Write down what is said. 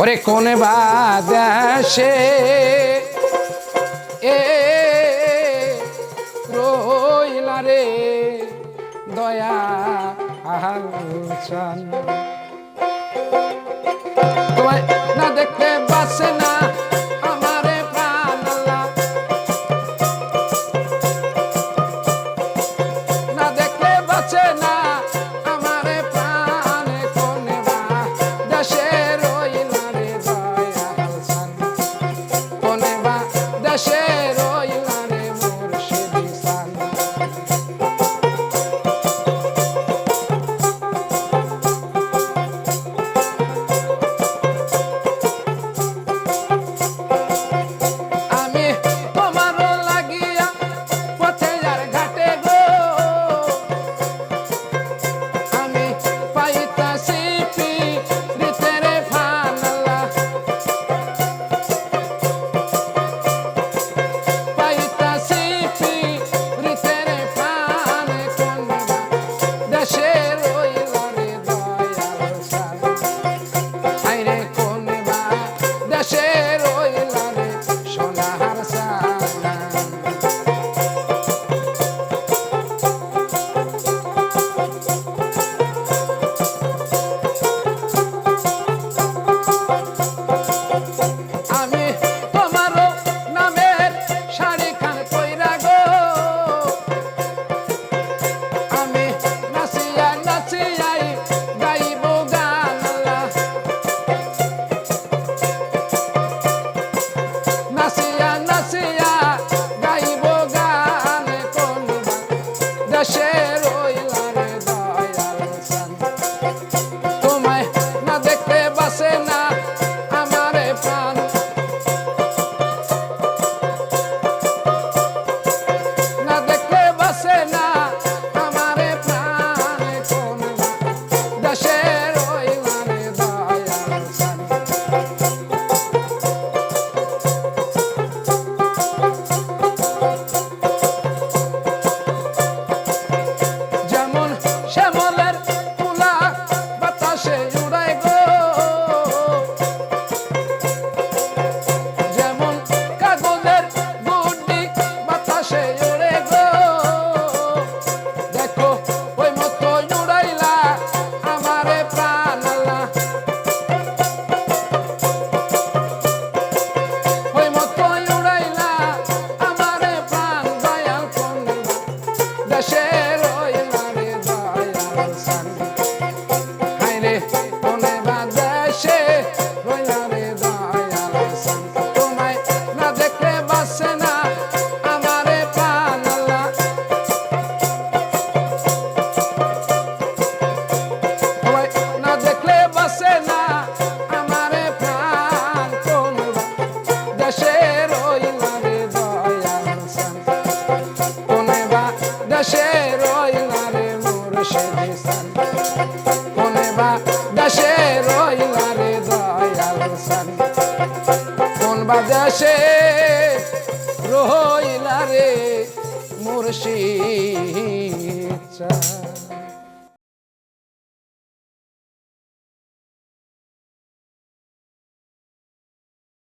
ওরে কোন বাদাসে? এ রইলা রে দয়া আহালসান তোমায় না দেখতে বাসে না quero. কোনে বা দেশে রইলা রে দয়াল সানি কোন বা দেশে রইলা রে মুর্শিদ